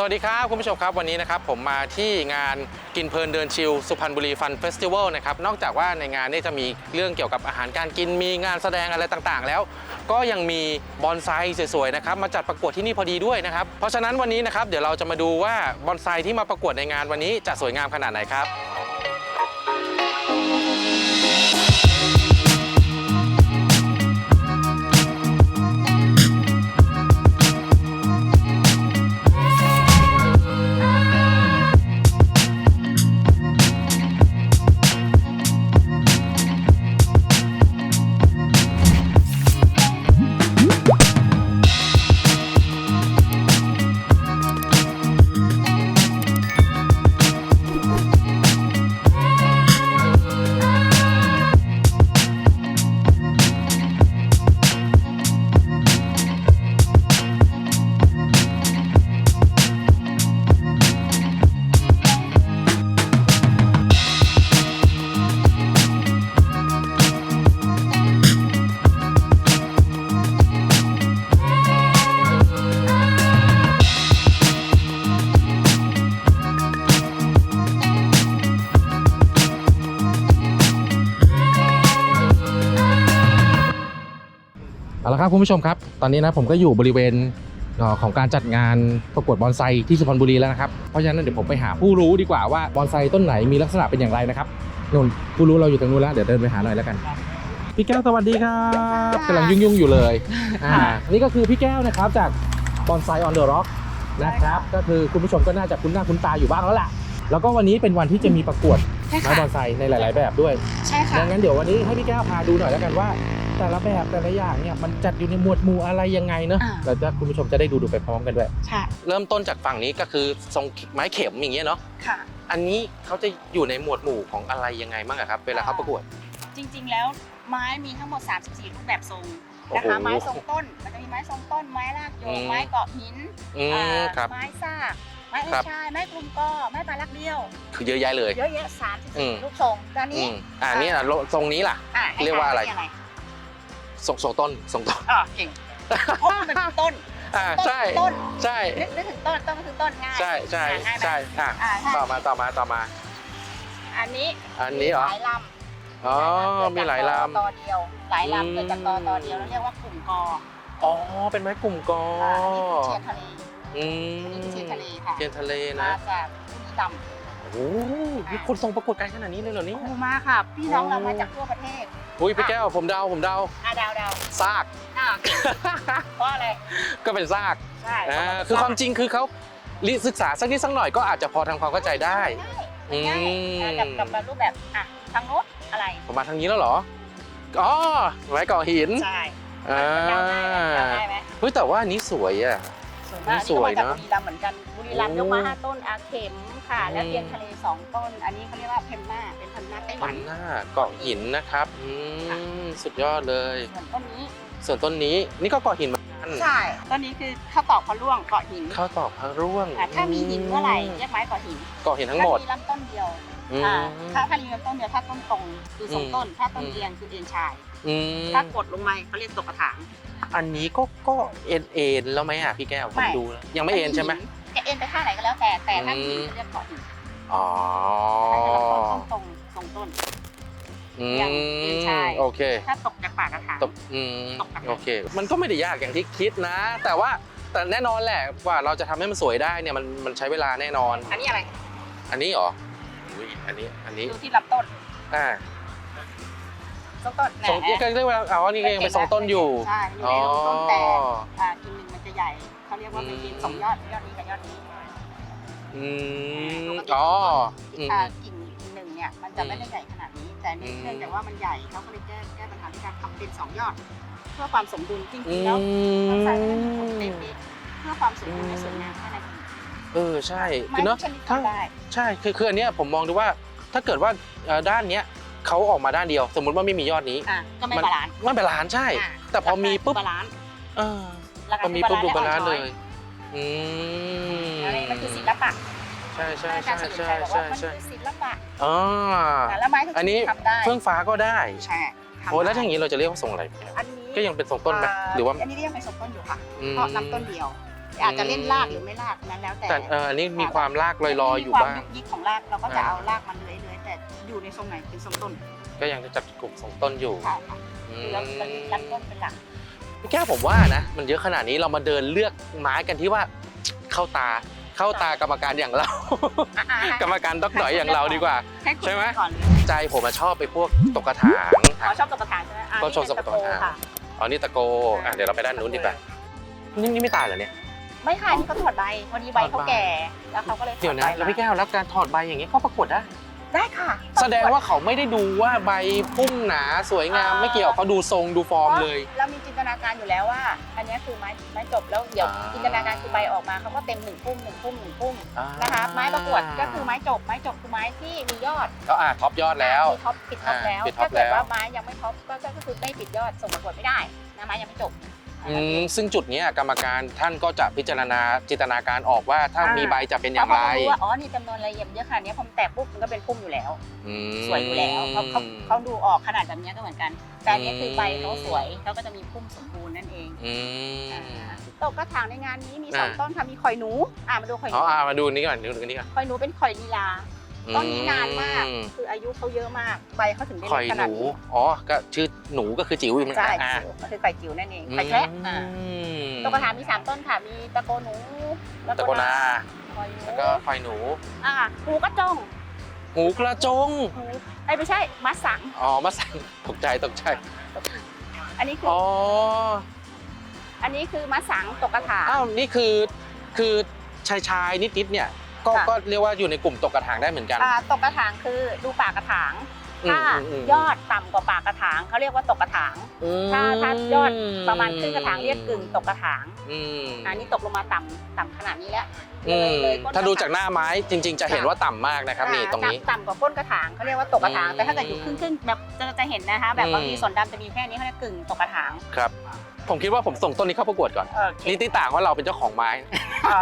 สวัสดีครับ คุณผู้ชมครับวันนี้นะครับผมมาที่งานกินเพลินเดินชิลสุพรรณบุรีฟันเฟสติวัลนะครับนอกจากว่าในงานนี้จะมีเรื่องเกี่ยวกับอาหารการกินมีงานแสดงอะไรต่างๆ แล้ว ก็ยังมีบอนไซสวยๆนะครับมาจัดประกวดที่นี่พอดีด้วยนะครับเพราะฉะนั้นวันนี้นะครับเดี๋ยวเราจะมาดูว่าบอนไซที่มาประกวดในงานวันนี้จะสวยงามขนาดไหนครับ เอาละครับคุณผู้ชมครับ ตอนนี้นะผมก็อยู่บริเวณเอ่อของการจัดงานประกวดบอนไซที่สุพรรณบุรีแล้วนะครับ เพราะฉะนั้นเดี๋ยวผมไปหาผู้รู้ดีกว่าว่าบอนไซต้นไหนมีลักษณะเป็นอย่างไรนะครับนู่นผู้รู้เราอยู่ตรงนู้นแล้วเดี๋ยวเดินไปหาหน่อยแล้วกัน พี่แก้วสวัสดีครับกำลังยุ่งๆอยู่เลยอ่านี่ก็คือพี่แก้วนะครับจากบอนไซออนเดอะร็อกนะครับก็คือคุณผู้ชมก็น่าจะคุ้นหน้าคุ้นตาอยู่บ้างแล้วล่ะ แล้วก็วันนี้เป็นวันที่จะมีประกวด ใช่ไม้ค่ะบอนไซในหลาย ๆ แบบด้วยใช่ค่ะ ดังนั้นเดี๋ยววันนี้ให้พี่แก้วพาดูหน่อยแล้วกันว่า แต่ละแบบแต่ละอย่างเนี่ยมันจัดอยู่ในหมวดหมู่อะไรยังไงเนอะอ่า เราจะคุณผู้ชมจะได้ดูดูไปพร้อมกันด้วย ใช่เริ่มต้นจากฝั่งนี้ก็คือทรงไม้เข็มอย่างเงี้ยเนาะค่ะ อันนี้เขาจะอยู่ในหมวดหมู่ของอะไรยังไงบ้างอะครับเวลาเขาประกวด จริงๆ แล้วไม้มีทั้งหมด 34 รูปแบบทรงโอ้นะโหคะไม้ทรงต้น มันจะมีไม้ทรงต้น ไม้รากโยอืงม ไม้เกาะหินอืมอ่าครับ ไม้ซาก ไม้เอครับ ชายไม้กลุ่มกอไม้ปลาลักเดียว คือเยอะแยะเลย เยอะแยะอืม34รูปทรงด้านอืนี้มอ่านี่นะทรงนี้ล่ะ อะเรียกว่าอะไร ให้ทยทรงทรงต้นทรงต้น อ๋อเก่งเพราะมันเป็นต้นอ่าต้นใช่ต้นใช่ นึกนึกถึงต้นต้นก็คือต้นง่ายใช่ใช่อะง่ายไหมใช่อะอ่าถ้าต่อมาต่อมาต่อมา อันนี้อันนี้เหรอหลายลอ๋อำมีหลายลตอเดียว หลายอืมลำเกิดจากตอตอเดียวแล้วเรียกว่ากลุ่มกอำอ๋อ เป็นไม้กลุ่มกออ่านี่คือเชียนทะเลอือันนี้ม คือเชียนทะเลค่ะเทียนทะเลมานะจากบุรีรัมย์โอ้โหมีคนส่งประกวดกันขนาดนี้เลยเหรอเนี่ย โอ้มาค่ะ พี่น้องโอ้เรามาจากทั่วประเทศอุ้ยพี่แก้วผมเดาผมเดาอะดาวดาวซาก อ่าเพราะอะไร ก็เป็นซากใช่อ่าคือความจริงคือเขาลิศึกษาสักนิดสักหน่อยก็อาจจะพอทำความเข้าใจได้ง่ายง่ายอืมกับกับรูปแบบอะทางโน้นอะไรผมมาทางนี้แล้วเหรออ๋อไม้ก่อหินใช่อ่าเดาง่ายไหมเดาง่ายไหมเฮ้ยแต่ว่าอันนี้สวยอะ ส่วนมากสวยนี่ก็นะมาจากบุรีรัมย์เหมือนกันบุรีรัมย์โอ้ ยกมาห้าต้นอาเข็มค่ะ แล้วอืมเทียนทะเลสองต้น อันนี้เขาเรียกว่าเพมมาเป็นพันธุ์หน้าไต้หพัวันนหน้าเกาะหินนะครับอืมสุดยอดเลย ส่วนต้นนี้ส่วนต้นนี้นี่ก็เกาะหินเหมือนกันใช่ต้นนี้คือข้าวตอกพะร่วงเกาะหินข้าวตอกพระร่วงอะถ้ามีหินเมื่อไหร่เรียกไม้เกาะหินเกาะหินทั้งหมดถ้ามีลำต้นเดียวอือ่ามถ้าถ้ามีลำต้นเดียวถ้าต้นตรงคือทรงอืม ต้น ถ้าต้นอืมเอียงคือเอ็นชาย อืมถ้ากดลงมาเขาเรียกตกกระถาง อันนี้ก็ก็เอ็นเอ็นแล้วไหมอะพี่แก้วผมไม่ดูแล้วยังไม่เอ็นใช่ไหมจะเอ็นไปข้างไหนก็แล้วแต่แต่ถ้าอืมีมหินเขาเรียกเกาะหินอ๋อถ้าจะลำต้นต้นตรงทรงต้นอืยังเอ็นใช่มโอเค ถ้าตกจากปากกระถางตบอืมตกกันโอเค มันก็ไม่ได้ยากอย่างที่คิดนะ แต่ว่าแต่แน่นอนแหละว่าเราจะทำให้มันสวยได้เนี่ยมันมันใช้เวลาแน่นอน อันนี้อะไร อันนี้เหรออุ้ยอันนี้ อันนี้ดูที่ลำต้น อ่า ทรงต้นแหทรงน่ก็เรียกว่าเอาอันนี้ก็ยังเป็นทรงต้นอยู่ ใช่อยู่อ๋ในอลำต้นแต่อ่ากิ่งหนึ่งมันจะใหญ่เขาเรียกว่าเป็นกิ่งสองยอดยอดนี้กับยอดนี้อืมอ๋ออืม อ่ากิ่งหนึ่งเนี่ยมันจะไม่ได้ใหญ่ขนาดนี้ แต่เนื่องอืม เนื่องจากว่ามันใหญ่เขาก็เลยแก้แก้ปัญหาด้วยการทำเป็นสองยอด เพื่อความสมดุลจอืริงๆแล้วต้องใส่ให้มันสมมดุลเพื่อความสมดุลและสวยงามแค่นั้นเองเออใช่ไม้คือเนาะ ทุกชนิดถ้า ทำได้ ใช่คือคืออันเนี้ยผมมองดูว่าถ้าเกิดว่าเอ่อด้านเนี้ย เขาออกมาด้านเดียว สมมุติว่าไม่มียอดนี้อะก็ไม่มันบาลานซ์ไม่เป็นล้านซ์ใช่ อะแต่พอมีปุ๊บ บาลานซ์เออราพคาอมีปุ๊บดูบาลานซ์ได้เลยอืมอันนี้มันคือศิลปะใช่ใช่อาใช่จารย์เฉลิมใช่ชัยบอกใช่ว่ามันใช่คือศิลปะอ๋ออะแล้วไม้ทุกชอันนี้นิดทำได้เฟื่องฟ้าก็ได้ใช่ทำโอ้แล้วได้ถ้าอย่างนี้เราจะเรียกว่าทรงอะไรอันนี้ก็ยังเป็นทรงต้นไหมหรือว่าอันนี้เรียกเป็นทรงต้นอยู่ค่ะอืมเพราะลำต้นเดียว อาจจะเล่นรากหรือไม่รากนั้นแล้วแต่แต่เอออันนี้มีความลากลอยๆอยู่มีควาบ้ามงยุกยิกของรากเราก็จะอ่าเอารากมันเลื้อยๆแต่ อยู่ในทรงไหนเป็นทรงต้นก็ยังจะจับกลุ่มสองต้นอยู่ค่ะค่ะอืคือเราเรายึดลำต้นเป็นหลักพี่แก้วผมว่านะ มันเยอะขนาดนี้เรามาเดินเลือกไม้กันที่ว่าเข้าตาเข้าตากรรมการอย่างเรา อ่าๆกรรมการดอกหน่อยอย่างเราดีกว่า ให้คุณใช่ไหม ก่อนใจผมอะชอบไปพวกตกกระถาง อ๋อชอบตกกระถางใช่ไหมอ่าก็ชอบนี่เป็นตกกระถางค่ะอ๋อนี่ตะโกอะเดี๋ยวเราไปด้านนู้นดีกว่านี่นี่ไม่ตายเหรอเนี่ย ไม่ค่ะนี่เขาถอดใบพอดีใบเขาแก่ แล้วเขาก็เลยถอเดี๋ยวนะ ใบแล้วมาพี่แก้วแล้วการถอดใบอย่างนี้ก็ประกวดได้ ได้ค่ะแสดงว่าเขาไม่ได้ดูว่าใบพุ่มหนาสวยงามไม่เกี่ยวเขาดูทรงดูฟอร์มเลย เรามีจินตนาการอยู่แล้วว่า อันเนี้ยคือไม้ไม้จบแล้วเดี๋ยวอ่าจินตนาการคือใบออกมาเขาก็เต็มหนึ่งพุ่มหนึ่งพุ่มหนึ่งพุ่มนะคะไม้ประกวดก็คือไม้จบไม้จบคือไม้ที่มียอดก็อะท็อปยอดแล้วมีท็อปปิดท็อปอ่าแล้วปิดท็อปถ้าเกิดแล้วว่าไม้ยังไม่ท็อปก็ก็ก็คือไม่ปิดยอดส่งประกวดไม่ได้นะไม้ยังไม่จบอืม ซึ่งจุดเนี้ยกรรมการท่านก็จะพิจารณาจินตนาการออกว่าถ้ามีใบจะเป็นอย่างไรเขาก็รู้ว่าอ๋อนี่จำนวนละเอียดเยอะขนาดนี้พอมันแตกปุ๊บมันก็เป็นพุ่มอยู่แล้วอืมสวยอยู่แล้วเขาเขาเขาดูออกขนาดแบบเนี้ยก็เหมือนกันแต่อันนี้คือใบเขาสวยเขาก็จะมีพุ่มสมบูรณ์นั่นเองอืมตกกระถางในงานนี้มีสองอ่าต้นค่ะมีข่อยหนูอ่ามาดูข่อยหอ๋นูออะมาดูนี่ก่อนดูนี่ก่อนข่อยหนูเป็นข่อยลีลา ต้นนี้นานมาก อืคืออายุเขาเยอะมาก ใบเขาถึงได้ข่อยเล็กขหนาดนู นี้อ๋อ ก็ชื่อหนูก็คือจิ๋วอยู่เหมือนใช่กันอะจิ๋วมันคือไข่จิ๋วนั่นเองไข่แคระอ่าอืมตกกระถางมีสามต้นค่ะ มีตะโกหนูตะโกนาข่อยหนูแล้วก็ข่อยหนู อ่าหูกระจงหูกระจง หูไอ้ยไม่ใช่ มัดสัง อ๋อ มาใส่ตกใจตกใจ อันนี้คืออ๋ออันนี้คือมัดสังตกกระถางอ้าว นี่คือ คือชายชายๆนิดๆเนี่ย ก็ค่ะ ก็เรียกว่าอยู่ในกลุ่มตกกระถางได้เหมือนกัน อ่าตกกระถางคือดูปากกระถางอืมถ้าอืมอืม ยอดต่ำกว่าปากกระถางเขาเรียกว่าตกกระถางถ้าถ้ายอดประมาณครึ่งกระถางเรียกกึ่งตกกระถางอืมอันนี้ตกลงมาต่ำต่ำขนาดนี้แล้วอืมเลยก้นถ้าดูจากหน้าไม้จริง ๆ จะเห็นว่าต่ำมากนะครับนี่อ่าตรงนี้ ต่ำต่ำกว่าก้นกระถางเขาเรียกว่าตกกระถาง อืมแต่ถ้าเกิดอยู่ครึ่งครึ่งๆแบบจะจะเห็นนะคะ แบบอืม บางทีส่วนดำจะมีแค่นี้เขาเรียกกึ่งตกกระถาง ครับ ผมคิดว่าผมส่งต้นนี้เข้าประกวดก่อน โอเคนี่ที่ต่างว่าเราเป็นเจ้าของไม้ อ๋อ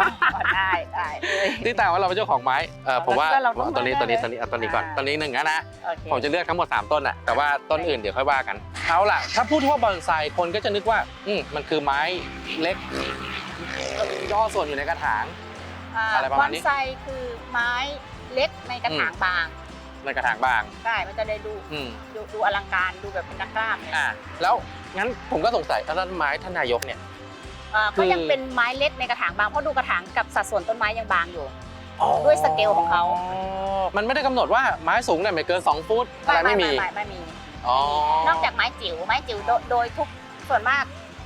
ได้ได้เลย ที่ต่างว่าเราเป็นเจ้าของไม้เออผมว่าแล้วเราต้องตัวนี้มาตัวนี้ได้ตัวนี้เอาตัวนี้ก่อน อ่า ตัวนี้หนึ่งนะนะ โอเค ผมจะเลือกทั้งหมด 3 ต้นอะ แต่ว่าต้นอื่นเดี๋ยวค่อยว่ากัน เอาล่ะ ถ้าพูดว่าบอนไซคนก็จะนึกว่า อืมมันคือไม้เล็กย่อส่วนอยู่ในกระถางอ่าอะไรประมาณนี้บอนไซคือไม้เล็กในกระถางบางในกระถางบาง ใช่มันจะได้ดูอืมดูดูอลังการดูแบบเป็นนักกล้ามเลยอ่าแล้ว งั้นผมก็สงสัยแล้วต้นไม้ท่านนายกเนี่ย อ่าคือก็ยังเป็นไม้เล็กในกระถางบาง เพราะดูกระถางกับสัดส่วนต้นไม้ยังบางอยู่ ด้วยสเกลของเขา มันไม่ได้กำหนดว่าไม้สูงเนี่ยไม่เกิน 2 ฟุตอะไรไม่มีไม่ไม่มีอ๋อนอกจากไม้จิ๋วไม้จิ๋วโดโดยทุกส่วนมาก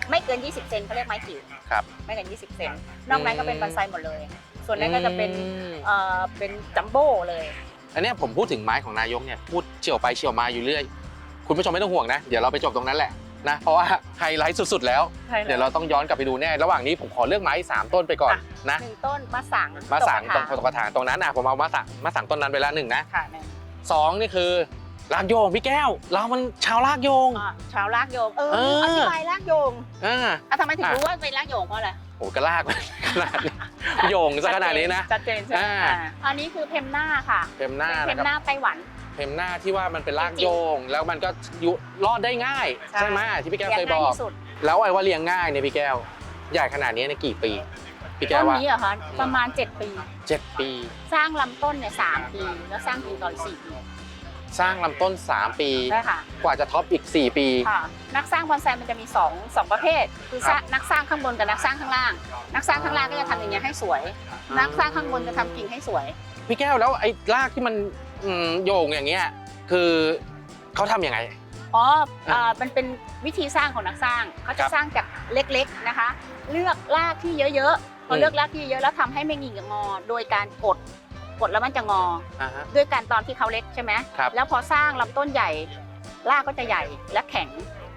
ไม่เกิน 20 เซนเขาเรียกไม้จิ๋วครับไม่เกิน 20 เซนนอกนั้นก็เป็นบอนไซหมดเลย ส่วนนั้นก็จะเป็นอืมเอ่อเป็นจัมโบ้เลย อันเนี้ยผมพูดถึงไม้ของนายกเนี่ยพูดเฉียวไปเฉียวมาอยู่เรื่อย คุณผู้ชมไม่ต้องห่วงนะ เดี๋ยวเราไปจบตรงนั้นแหละ นะเพราะว่าไฮไลท์สุดๆแล้วเดี๋ยวเราต้องย้อนกลับไปดูแน่ ระหว่างนี้ผมขอเลือกไม้สามต้นไปก่อนนะหนึ่งต้นมะสังมาสั่งตตรงกตรงกระถางตรงนั้นนะผมเอามาสั่งมาสั่งต้นนั้นไปแล้วหนึ่งนะค่ะหนึ่งสองนี่คือลากโยงพี่แก้ว เรามันชาวลากโยง อ่าชาวลากโยง เออเออ อธิบายลากโยงอ่า อะทำไมถึงอะ รู้ว่าเป็นลากโยงเพราะอะไรโอ้ก็ลากไปขนาดนี้โยงซะขนาดนี้นะ ชัดเจนใช่ไหมอ่า อ่าอันนี้คือเพมหน้าค่ะเทมหน้าเพนะมครับหน้าไต้หวัน เทมหน้าที่ว่ามันเป็นลากโยง แล้วมันก็อยู่รอดได้ง่ายใช่ใช่ไหมที่พี่แก้วเรีเคยยงบง่ายอกที่สุดแล้วไอ้ว่าเลี้ยงง่ายเนี่ยพี่แก้วใหญ่ขนาดนี้ในยกี่ปี พี่แก้ต้วนว่านี้เหรอคะประมาณ 7 ปีเจ็ดปี สร้างลำต้นเนี่ยสามปี แล้วสร้างกิ่งตอนสี่ปีสร้างลำต้น 3 ปีใช่ค่ะกว่าจะท็อปอีก 4 ปีค่ะนักสร้างบอนไซมันจะมีสองสองประเภท คือสร้างนักสร้างข้างบนกับนักสร้างข้างล่าง นักสร้างข้างล่างก็จะทำอย่างเงี้ยให้สวยอ่านันักสร้างข้างบนจะทำกิ่งให้สวย พี่แก้วแล้วไอ้รากที่มัน อืมโยงอย่างเงี้ยคือเขาทำยังไง อ๋ออ่ามันเป็นวิธีสร้างของนักสร้างเขาคจะรับสร้างจากเล็กๆนะคะ เลือกรากที่เยอะๆพอมเลือกรากที่เยอะแล้วทำให้ไม่หงิกงอ โดยการกดกดแล้วมันจะงอ อ่าฮะ ด้วยการตอนที่เขาเล็กใช่ไหมครับ แล้วพอสร้างลำต้นใหญ่รากก็จะใหญ่และแข็ง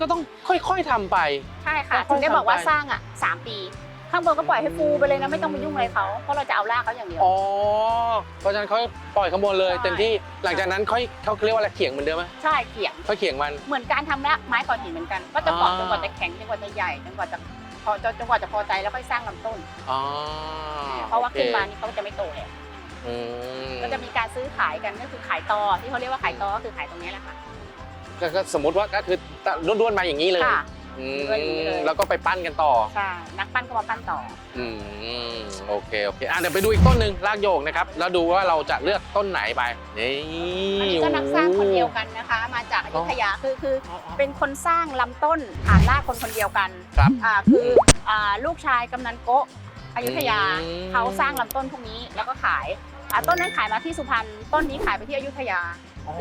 ก็ต้องค่อยๆทำไป ใช่ค่ะค่อยๆถึงได้บอกว่าทำไป สร้างอะสามปี ข้างบนก็ปล่อยให้ฟูไปเลยนะไม่ต้องไปยุ่งอะไรเขาเพราะเราจะเอารากเขาอย่างเดียว อ๋อ เพราะฉะนั้นเขาปล่อยขบวนเลย ใช่ เต็มที่หลังจากนั้นค่อยเขาเรียกว่าอะไรเขียงเหมือนเดิมไหมใช่เขียง ค่อยเขียงมัน เหมือนการทำละไม้ก่อหินเหมือนกัน ก็จะเกาะอ่าจนกว่าจะแข็งจนกว่าจะใหญ่จนกว่าจะพอจนจนกว่าจะพอใจแล้วค่อยสร้างลำต้น อ๋อเพราะว่าโอคขึ้นมานี่เขาจะไม่โตเลยอืมก็จะมีการซื้อขายกันก็คือขายตอที่เขาเรียกว่าขายตอก็คือขายตรงนี้แหละค่ะก็ก็สมมติว่าก็คือด้วนๆมาอย่างนี้เลย ค่ะ อืมก็อย่างนี้เลยแล้วก็ไปปั้นกันต่อใช่นักปั้นก็มาปั้นต่อ อืมโอเคโอเคอะเดี๋ยวไปดูอีกต้นหนึ่งรากโยกนะครับ แล้วดูว่าเราจะเลือกต้นไหนไปนี่อันนี้ก็นักสร้างคนเดียวกันนะคะ มาจากอยุธยาคือคือเป็นคนสร้างลำต้นฐานรากคนคนเดียวกันครับอ่าคืออ่าลูกชายกำนันโกะอยุธยาอืม เขาสร้างลำต้นพวกนี้แล้วก็ขายอ่าต้นนั้นขายมาที่สุพรรณต้นนี้ขายไปที่อยุธยา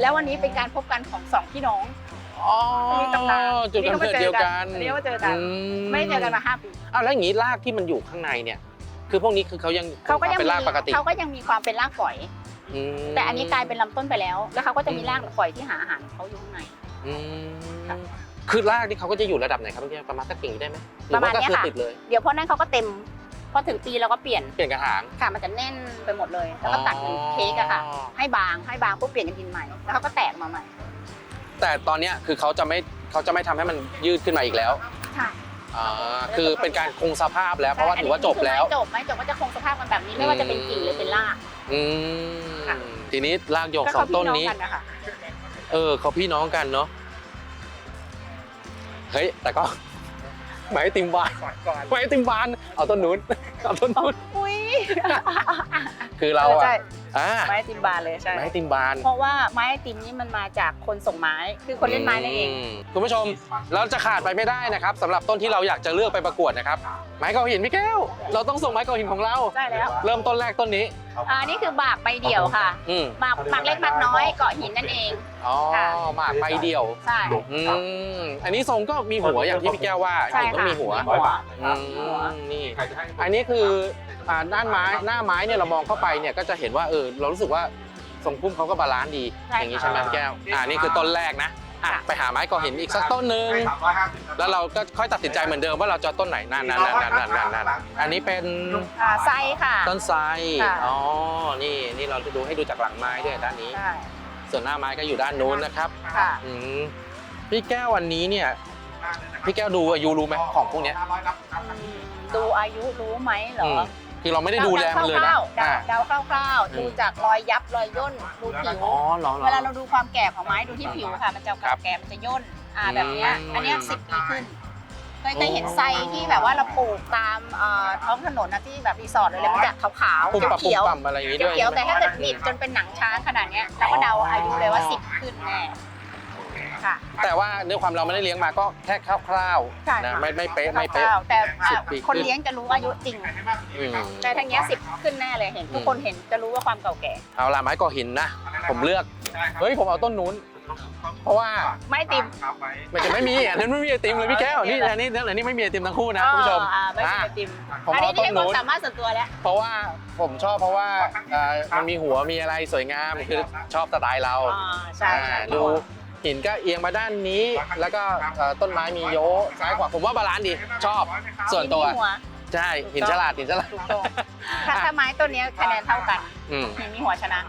แล้ววันนี้เป็นการพบกันของสองพี่น้อง อ๋อมีตำนานจุดกำเนิดเดียวกันอันนี้ก็มาเจอกันไม่ได้เจอกันมาห้าปีอ้าวแล้วอย่างนี้รากที่มันอยู่ข้างในเนี่ย คือพวกนี้คือเขายังเขาก็ยังเป็นมีรากปกติเขาก็ยังมีความเป็นรากฝอยอืมแต่อันนี้กลายเป็นลำต้นไปแล้ว แล้วเขาก็จะมีรากฝอยที่หาอาหารของเขาอยู่ข้างในอืมค่ะคือรากที่เขาก็จะอยู่ระดับไหนครับพี่ประมาณสักกิ่งได้ไหมหรือประมาว่าณก็เนี้ยคือค่ะติดเลยเดี๋ยวพอนั้นเขาก็เต็มพอถึงปีเราก็เปลี่ยนเปลี่ยนกระถางค่ะมันจะแน่นไปหมดเลย แล้วก็ตัดเป็นเค้กอะค่ะ ให้บางให้บางปุ๊บเปลี่ยนเป็นดินใหม่แล้วเขาก็แตกมาใหม่ แต่ตอนเนี้ยคือเขาจะไม่เขาจะไม่ทำให้มันยืดขึ้นมาอีกแล้วใช่อ่าคือเป็นการคงสภาพแล้วเพราะว่าถือว่าจบแล้วไม้จบไม้จบก็จะคงสภาพกันแบบนี้ไม่ว่าจะเป็นกิ่งหรือเป็นราก อืมค่ะ ทีนี้รากหยกก็สอเขางพี่ต้นน้องนี้กันนะคะเออเขาพี่น้องกันเนาะเฮ้ยแต่ก็ไม้ติมบานไม้ติมบานเอาต้นนู้นเอาต้นนู้นอุ้ยคือเราใช่ อะอ่าไม้ติมบานเลยใช่ ไม้ติมบาน เพราะว่าไม้ไอติมนี่มันมาจากคนส่งไม้ คือคนเล่นไม้นั่นเองมคุณผู้ชมเราจะขาดไปไม่ได้นะครับสำหรับต้นที่เราอยากจะเลือกไปประกวดนะครับ ไม้เกาหินพี่แก้ว เราต้องส่งไม้เกาหินของเรา ใช่แล้ว เริ่มต้นแรกต้นนี้ อ่านี่คือบากใบเดี่ยวค่ะอืมหมากหมากเล็กหมากน้อยเกาะหินนั่นเอง อ๋อค่ะ หมากใบเดี่ยว ใช่ อืมอันนี้ทรงก็มีหัวอย่างที่พี่แก้วว่าใช่ก็ค่ะมีหัวหัวอืมนี่อันนี้คือ อ่าด้านไม้หน้าไม้เนี่ยเรามองเข้าไปเนี่ยก็จะเห็นว่าเออเรารู้สึกว่าทรงพุ่มเขาก็บาลานซ์ดี ใช่ อย่างนี้ค่ะใช่ไหมพี่แก้วอ่านี่คือต้นแรกนะอะค่ะไปหาไม้ก่อหินอีกสักต้นหนึ่งแล้วเราก็ค่อยตัดสินใจเหมือนเดิมว่าเราจะเอาต้นไหนนั่นนั่นนั่นนั่นนั่นนั่นอันนี้เป็น อ่าไซค่ะ ต้นไทรค่ะ อ๋อ นี่นี่เราดูให้ดูจากหลังไม้ด้วยด้านนี้ ใช่ส่วนหน้าไม้ก็อยู่ด้านนู้นนะครับค่ะ อืมพี่แก้ววันนี้เนี่ย พี่แก้วดูอายุรู้ไหมของพวกเนี้ย ดูอายุรู้ไหมเหรออืม คือเราไม่ได้ดูแลมันเลยนะเดาอ่าเดาคร่าวๆ ดูจากรอยยับรอยย่นดูผิวอ๋อเหรอหรอเวลาเราดูความแก่ของไม้ดูที่ผิวค่ะ มันจะครัเก่าบแก่มันจะย่นอ่าแบบเนี้ยอืมอันเนี้ยสิบปีขึ้นเคยเคยเห็นไซที่แบบว่าเราปลูกตามเอ่อท้องถนนนะที่แบบรีสอร์ทเลยมันจะขาวๆปุ่มปับปุ่เขีมยวปั่มอะไรอย่างงี้ๆด้วยเขียวๆแต่ใช่ถ้าไหมเกิดบีบจนเป็นหนังช้างขนาดเนี้ยเราก็เดาอายุเลยว่าสิบขึ้นแน่ ค่ะ แต่ว่าด้วยความเราไม่ได้เลี้ยงมาก็แค่คร่าวใช่ๆนะค่ะไม่ไม่เป๊ะไม่เป๊ะคร่าวๆแต่อะสิบปีคนขึ้นเลี้ยงจะรู้อายุจริง อืมแต่ทางเนี้ยสิบขึ้นแน่เลยเห็น ทุกคนเห็นจะรู้ว่าความเก่าแก่ เอาละไม้ก่อหินนะ ผมเลือกเฮ้ยผมเอาต้นนู้น เพราะว่าไม่ติม มันจะไม่มีอันนั้นไม่มีไอติมเลยพี่แก้วนี่อันนี้อันนี้ไม่มีไอติมทั้งคู่นะคุณผู้ชมอ่าไม่อะใช่ติมผมอันเอานี้ต้นี่นให้ความนู้น สามารถส่วนตัวแล้ว เพราะว่าผมชอบเพราะว่าเอ่อมันมีหัวมีอะไรสวยงามคือชอบสไตล์เราอ่าใช่ใช่อ่าดู หินก็เอียงมาด้านนี้ แล้วก็เอ่อต้นไม้มีโยกซ้ายขวาผมว่าบาลานซ์ดีชอบส่วนตัวมีหัวใช่หินฉลาดหินฉลาดถูกต้องถ้าถ้าไม้ต้นเนี้ยคะแนนเท่ากันอืมหินมีหัวชนะ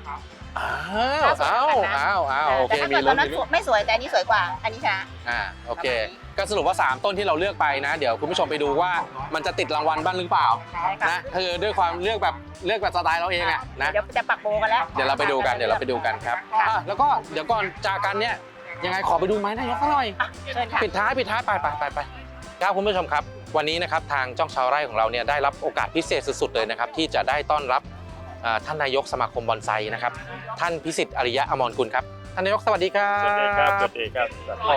อ้าวอ้าวอ้าวอ้าวโอเคแต่ถ้ามีเกิดตลุ้อนนนั้นไม่สวยแต่อันนี้สวยกว่า อันนี้ชนะ อ่าโอเคก็สรุปว่า 3 ต้นที่เราเลือกไปนะ เดี๋ยวคุณผู้ชมไปดูว่ามันจะติดรางวัลบ้างหรือเปล่าใช่ค่ะนะคือด้วยความเลือกแบบเลือกแบบสไตล์เราเองอะนะเดี๋ยวจะปักโบกันแล้ว เดี๋ยวเราไปดูกันเดี๋ยวเราไปดูกันครับค่ะอะแล้วก็เดี๋ยวก่อนจากกันเนี่ย ยังไงขอไปดูไม้นายกสักหน่อยอะเชิญค่ะ ปิดท้ายปิดท้ายไปไปไปไปครับคุณผู้ชมครับ วันนี้นะครับทางจ้องชาวไร่ของเราเนี่ยได้รับโอกาสพิเศษสุดๆเลยนะครับ ที่จะได้ต้อนรับอ่าท่านนายกสมาคมบอนไซนะครับ ท่านพิสิทธิ์อริยะอมรกุลครับท่านนายกสวัสดีครับ สวัสดีครับ สวัสดีครับสวัสดีโอ้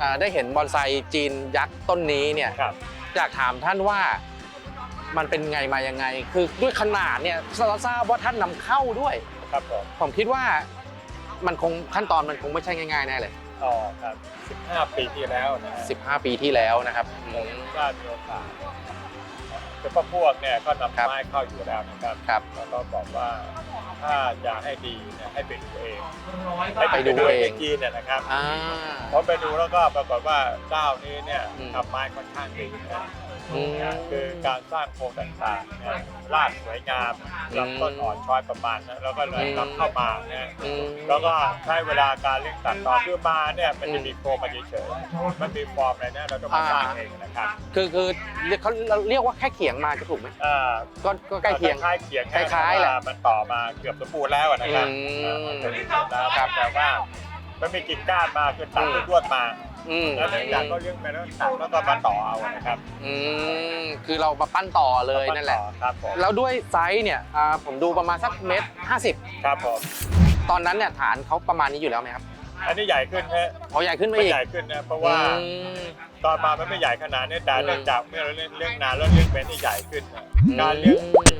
อ่าได้เห็นบอนไซจีนยักษ์ต้นนี้เนี่ยครับ อยากถามท่านว่ามันเป็นไงมายังไง คือด้วยขนาดเนี่ยเราทราบว่าท่านนำเข้าด้วย ครับผมผมคิดว่า มันคงขั้นตอนมันคงไม่ใช่ง่ายๆแน่เลยอ๋อครับ 15 ปีที่แล้วนะฮะ15 ปีที่แล้วนะครับอืผมมได้มีโอกาสคือพวกพวกเนี่ยก็นำครับไม้เข้าอยู่แล้วนะครับครับ แล้วก็บอกว่า ถ้าอยากให้ดีเนี่ยให้ไปดูเองไปดูเองที่จีนเนี่ยนะครับอ่า พอไปดูแล้วก็ปรากฏว่าเจ้านี้เนี่ยอืม ทำไม้ค่อนข้างดีนะ อืม คือการสร้างโครงต่างๆเนี่ยรากสวยงามอืมลำต้นอ่อนช้อยประมาณนั้นแล้วก็เลยอืมนำเข้ามาเนี่ยอืม แล้วก็ใช้เวลาการเลี้ยงตัดต่อคือมาเนี่ยมันอืจะมมีโครงมาเฉยๆมันมีฟอร์มอะไรเนี่ยเราต้องมาสร้างเองนะครับคือคือเรียกเขาเราเรียกว่าแค่เขียงมาจะถูกไหมอ่าก็ก็ใกล้เคียง คล้ายๆเคียงคล้ายๆแหละต่ว่ามันต่อมาเกือบสมบูรณ์แล้วอะนะครับอืม อ่ามันสมบูรณ์แล้วครับแต่ว่ามันมีกิ่งก้านมาคือตัดอืมลวดมาอืมแล้วหลังจากก็เลี้ยงไปแล้วตัดแล้วก็มาต่อเอานะครับอืมคือเรามาปั้นต่อเลยนั่นแหละต่อครับผมแล้วด้วยไซส์เนี่ยอ่าผมดูประมาณสักเมตรห้าสิบครับผมตอนนั้นเนี่ยฐานเขาประมาณนี้อยู่แล้วไหมครับ อันนี้ใหญ่ขึ้นฮะอ๋อใหญ่ขึ้นไปไม่อีกใหญ่ขึ้นนะเพราะว่าอืม ตอนมามันไม่ใหญ่ขนาดนี้แต่อืม เนื่องจากเมื่อเราเลี้ยงเลี้ยงนานแล้วเลี้ยงเป็นที่ใหญ่ขึ้นนะอืมการเลี้ยง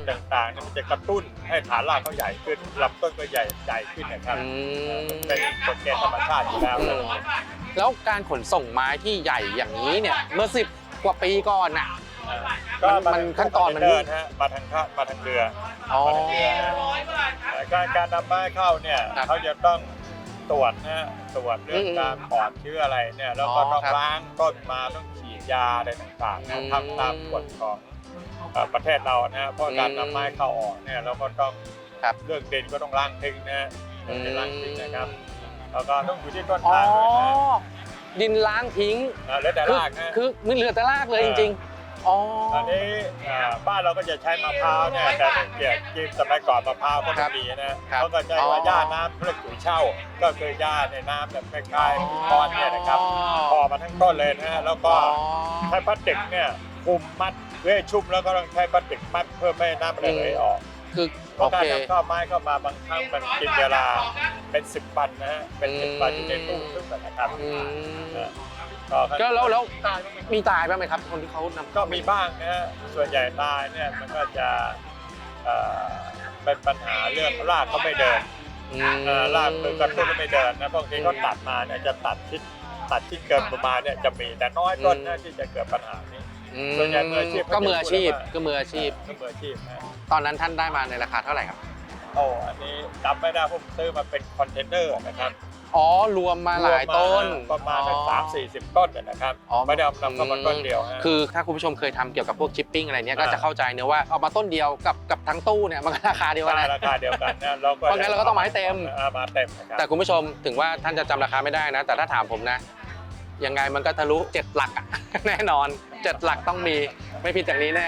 ต่างๆเนี่ยมันจะกระตุ้นให้ฐานรากเขาใหญ่ขึ้นลำต้นก็ใหญ่ใหญ่ขึ้นนะครับอืมเป็นกฎเกณฑ์ธรรมชาติอยู่แล้วอืมแล้วการขนส่งไม้ที่ใหญ่อย่างนี้เนี่ยเมื่อสิบกว่าปีก่อนน่ะ ก็มันขั้นตอนมัน เดินฮะมาทางข้ามาทางเรือ อ๋อมาทางเรือนะแต่การการนำไม้เข้าเนี่ยครับ เขาจะต้อง ตรวจนะฮะตรวจเรื่องอืมการปลอดเชื้ออะไรเนี่ยแล้วก็อ๋อต้องครับล้างต้นมาต้องฉีดยาอะไรต่างๆนะอืมทำตามกฎของเอ่อประเทศเรานะฮะเพราะการอืมนำไม้เข้าออกเนี่ยเราก็ต้องครับเรื่องดินก็ต้องล้างทิ้งนะฮะอืมเป็นล้างทิ้งนะครับแล้วก็ต้องอยู่ที่ต้นอ๋อ ทางด้วยนะดินล้างทิ้ง นะแล้วแต่คือรากนะ คือมันเหลือแต่รากเลยจริงๆ อ๋อ ตอนนี้อ่าบ้านเราก็จะใช้มะพร้าวเนี่ยแต่เนื่องจากจีนสมัยก่อนมะพร้าวเขาครัไม่บมีนะครับเขาก็ใช้ว่าหญ้าน้ำเรียกปุ๋ยเช่า ก็คือหญ้าในน้ำแบบคล้ายๆปุ๋ยก้อนเนี่ยนะครับพอมาทั้งต้นเลยนะฮะแล้วก็อ๋อใช้พลาสติกเนี่ยคลุมมัดเพื่อให้ชุ่มแล้วก็ต้องใช้พลาสติกมัดเพื่อไม่ให้น้ำระเหยออกคือเพโอราะการเค นำเข้าไม้เข้ามาบางครั้งมันกินเวลาเป็นสิบวันนะฮะเป็นสิบวันอยู่ในตู้ซึ่งนะครับอืมต่อ ก็แล้วแล้วมีตายบ้างไหมครับ คนที่เขานำก็มีบ้างนะฮะส่วนใหญ่ตายเนี่ยมันก็จะเอ่อเป็นปัญหาเรื่องรากเขาไม่เดินอืมเอ่อรากคือกระตุ้นไม่เดินนะบางทีเขาตัดมาเนี่ยจะตัดชิดตัดชิดเกินประมาณเนี่ยจะมีแต่น้อยต้นนะที่จะเกิดปัญหานี้ อืมส่วนใหญ่มืออาชีพ ก็มืออาชีพก็มืออาชีพ ก็มืออาชีพนะตอนนั้นท่านได้มาในราคาเท่าไหร่ครับ โอ้อันนี้จำไม่ได้ผมซื้อมาเป็นคอนเทนเนอร์นะครับ อ๋อรวมมาหลายต้นรวมมาประมาณสักอ๋อสามสี่สิบต้นเนี่ยนะครับอ๋อไม่ได้เอานำเข้ามาต้นเดียวฮะคือถ้าคุณผู้ชมเคยทำเกี่ยวกับพวกชิปปิ้งอะไรเนี้ยก็อ่าจะเข้าใจเนอะว่าเอามาต้นเดียวกับกับทั้งตู้เนี่ยมันก็ราคาเดียวกันใช่นะราคาเดียวกันนะเราก็เพราะงั้นเราก็ต้องมาให้เต็มอามาเต็มนะครับแต่คุณผู้ชมถึงว่าท่านจะจำราคาไม่ได้นะ แต่ถ้าถามผมนะยังไงมันก็ทะลุเจ็ดหลักอะแน่นอนเจ็ดหลักต้องมีไม่ผิดจากนี้แน่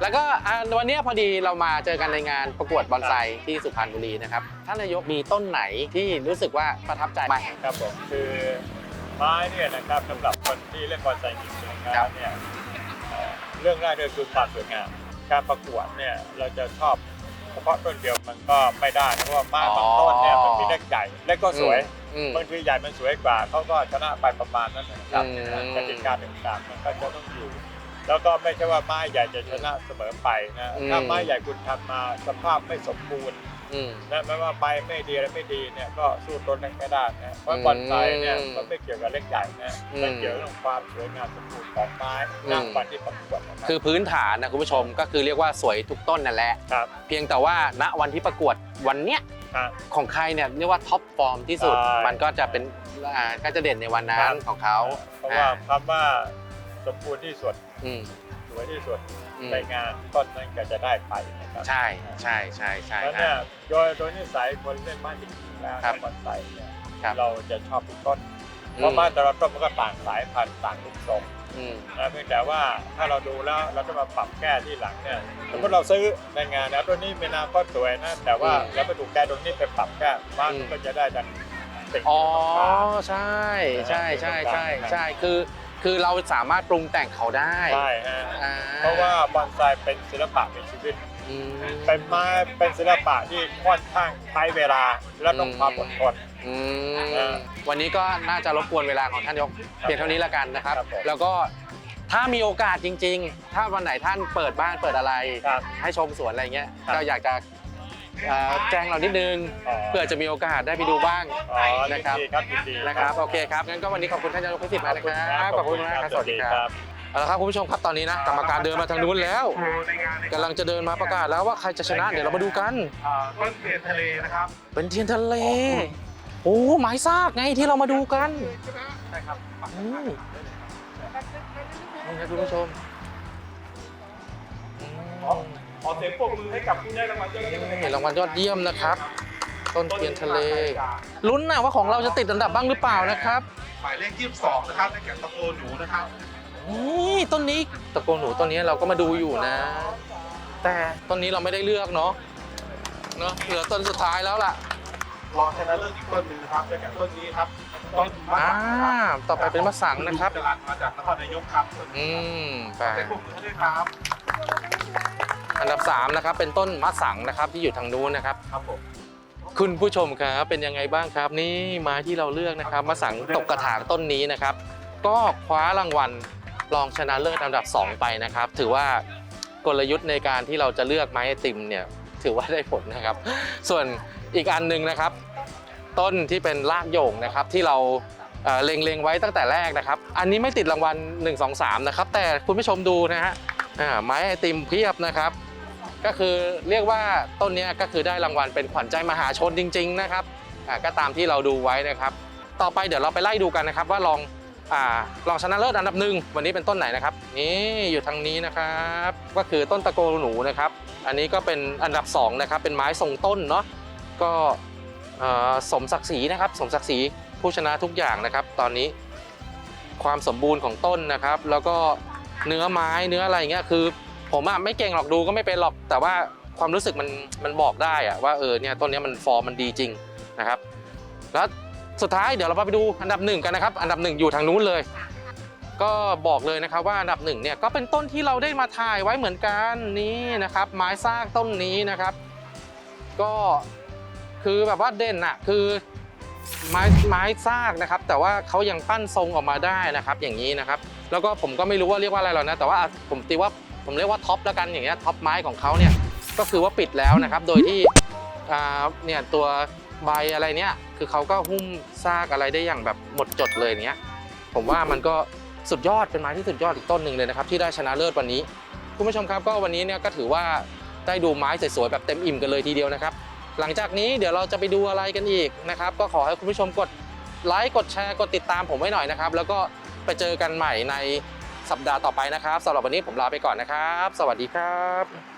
แล้วก็อ่าวันเนี้ยพอดีเรามาเจอกันในงานประกวดบอนไซที่สุพรรณบุรีนะครับท่านนายกมีต้นไหนที่รู้สึกว่าประทับใจไหมครับผมคือไม้เนี่ยนะครับสำหรับคนที่เล่นบอลไซจริงๆนะคครัรับบเนี่ยเอ่อเรื่องแรกเลยคือความสวยงาม การประกวดเนี่ยเราจะชอบเฉพาะต้นเดียวมันก็ไม่ได้นะเพราะว่าไม้บางต้นเนี่ยมันมีเล็กใหญ่เล็กก็สวยอืมบางทีใหญ่มันสวยกว่าเขาก็ชนะไปประมาณนั้นนะครับอืมกติกาต่างๆมันก็จะต้องอยู่ แล้วก็ไม่ใช่ว่าไม้ใหญ่จะชนะเสมอไปนะอืม ถ้าไม้ใหญ่คุณทำมาสภาพไม่สมบูรณ์อืม นะไม่ว่าใบไม่ดีอะไรไม่ดีเนี่ยก็สู้ต้นเล็กไม่ได้นะเพราะอืมบอนไซเนี่ยมันไม่เกี่ยวกับเล็กใหญ่นะอืมมันเกี่ยวกับเรื่องความสวยงามสมบูรณ์ของไม้อืมณวันที่ประกวดนะครับคือพื้นฐานนะคุณผู้ชมก็คือเรียกว่าสวยทุกต้นนั่นแหละ ครับเพียงแต่ว่าณวันที่ประกวดวันเนี้ยอะ ของใครเนี่ยเรียกว่าท็อปฟอร์มที่สุด ใช่ มันก็จะเป็นอ่าก็จะเด่นในวันนั้ครันบของเขาเพราะว่า คำว่าสมบูรณ์ที่สุด อืม สวยที่สุดอืม ในงานต้นนั้นก็จะได้ไปนะครับใช่ใช่ใช่ใช่แล้วคเนี่รัยบ โดยโดยนิสัยคนเล่นไม้จริงๆแล้วครับบอนไซเนี่ยครับ เราจะชอบทุกต้น เพราะไม้แต่ละต้นมันก็ต่างสายพันธุ์ต่างรูปทรงอืม นะเพียงแต่ว่าถ้าเราดูแล้วเราจะมาปรับแก้ที่หลังเนี่ยสมมติเราซื้อในงานนะตัวนี้มีนาคตสวยนะแต่ว่าอืมเราไปดูแก้ตรงนี้ไปปรับแก้บ้านอืม ก็จะได้ดังสิ่งอ๋อที่ต้องการ ใช่ใช่ใช่ใช่ครับใช่คือ คือเราสามารถปรุงแต่งเขาได้ใช่ฮะอ่เพราะว่าบอนไซเป็นศิลปะเป็นชีวิต อืม เป็นไม้เป็นศิลปะที่ค่อนข้างใช้เวลาและต้องความอดทน อืเอมอวันนี้ก็น่าจะรบกวนเวลาของท่านนายกเพียงเท่านี้ละกันนะครับ ครับผมแล้วก็ถ้ามีโอกาสจริง ๆ ถ้าวันไหนท่านเปิดบ้านเปิดอะไร ครับให้ชมสวนอะไรเงี้ยครับ ก็อยากจะ เอ่อแจ้งเรานิดนึงอ๋อ เพื่อจะมีโอกาสได้ไปดูบ้าง อ๋อนะครับ ยินดีครับยินดีนะครับโอเคครับงั้นก็วันนี้ขอบคุณท่านนายกพิสิทธิ์มากนะครับขอบคุณมากครับสวัสดีครับเอาละครับคุณผู้ชมครับตอนนี้นะกรรมการเดินมาทางนู้นแล้วกำลังจะเดินมาประกาศแล้วว่าใครจะชนะเดี๋ยวเรามาดูกันอ่าต้นเทียนทะเลนะครับเป็นเทียนทะเล โอ้หมายซากไงที่เรามาดูกันใช่ครับอืมนี่นะคุณผู้ชมอืม ขอเสียงปรบมือให้กับผู้ได้รางวัลเจ้าหน้าที่นี่รางวัลยอดเยี่ยมนะครับ ต้นเทียนทะเล ลุ้นนะว่าของเราจะติดอันดับบ้างหรือเปล่านะครับหมายเลข22นะครับได้แก่ตะโกนหนูนะครับนี่ต้นนี้ตะโกนหนูต้นนี้เราก็มาดูอยู่นะ แต่ต้นนี้เราไม่ได้เลือกเนาะเนาะเหลือต้นสุดท้ายแล้วล่ะรองชนะเลิศอีกต้นหนึ่งนะครับได้แก่ต้นนี้ครับต้นมะอ่าสังนะครับต่อไปเป็นมะสังนะครับจรันมาจากนครนายกครับอืมไป เสียงปรบมือให้ด้วยครับ อันดับ3นะครับเป็นต้นมะสังนะครับที่อยู่ทางนู้นนะครับ ครับผม คุณผู้ชมครับเป็นยังไงบ้างครับ นี่ไม้ที่เราเลือกนะครับมะสังตกกระถางต้นนี้นะครับ ก็คว้ารางวัลรองชนะเลิศอันดับ 2 ไปนะครับ ถือว่ากลยุทธ์ในการที่เราจะเลือกไม้ไอติมเนี่ยถือว่าได้ผลนะครับ ส่วนอีกอันหนึ่งนะครับ ต้นที่เป็นรากโยงนะครับที่เราเอ่อเล็งๆไว้ตั้งแต่แรกนะครับ อันนี้ไม่ติดรางวัล1 2 3นะครับแต่คุณผู้ชมดูนะฮะอ่าไม้ไอติมเพียบนะครับ ก็คือเรียกว่าต้นนี้ก็คือได้รางวัลเป็นขวัญใจมหาชนจริง ๆ นะครับก็ตามที่เราดูไว้นะครับ ต่อไปเดี๋ยวเราไปไล่ดูกันนะครับ ว่าลองอ่ารองชนะเลิศอันดับหนึ่งวันนี้เป็นต้นไหนนะครับนี่อยู่ทางนี้นะครับ ก็คือต้นตะโกหนูนะครับ อันนี้ก็เป็นอันดับสองนะครับเป็นไม้ทรงต้นเนาะก็สมศักดิ์ศรีนะครับ สมศักดิ์ศรีผู้ชนะทุกอย่างนะครับ ตอนนี้ความสมบูรณ์ของต้นนะครับ แล้วก็เนื้อไม้เนื้ออะไรเงี้ยคือ ผมอะไม่เก่งหรอกดูก็ไม่เป็นหรอก แต่ว่าความรู้สึกมันมันบอกได้อะว่าเออเนี่ยต้นนี้มันฟอร์มมันดีจริงนะครับ แล้วสุดท้ายเดี๋ยวเราไปดูอันดับหนึ่งกันนะครับ อันดับหนึ่งอยู่ทางนู้นเลย ก็บอกเลยนะครับว่าอันดับหนึ่งเนี่ยก็เป็นต้นที่เราได้มาถ่ายไว้เหมือนกันนี่นะครับ ไม้ซากต้นนี้นะครับ ก็คือแบบว่าเด่นอะคือไม้ไม้ซากนะครับ แต่ว่าเขายังปั้นทรงออกมาได้นะครับ อย่างนี้นะครับ แล้วก็ผมก็ไม่รู้ว่าเรียกว่าอะไรหรอกนะแต่ว่าผมตีว่า ผมเรียกว่าท็อปแล้วกันอย่างเงี้ยท็อปไม้ของเขาเนี่ยก็คือว่าปิดแล้วนะครับ โดยที่เนี่ยตัวใบอะไรเนี่ยคือเขาก็หุ้มซากอะไรได้อย่างแบบหมดจดเลยเนี้ยผมว่ามันก็สุดยอดเป็นไม้ที่สุดยอดอีกต้นหนึ่งเลยนะครับที่ได้ชนะเลิศวันนี้ คุณผู้ชมครับก็วันนี้เนี่ยก็ถือว่าได้ดูไม้สวยๆแบบเต็มอิ่มกันเลยทีเดียวนะครับ หลังจากนี้เดี๋ยวเราจะไปดูอะไรกันอีกนะครับ ก็ขอให้คุณผู้ชมกดไลค์กดแชร์กดติดตามผมไว้หน่อยนะครับ แล้วก็ไปเจอกันใหม่ใน สัปดาห์ต่อไปนะครับสำหรับวันนี้ผมลาไปก่อนนะครับ สวัสดีครับ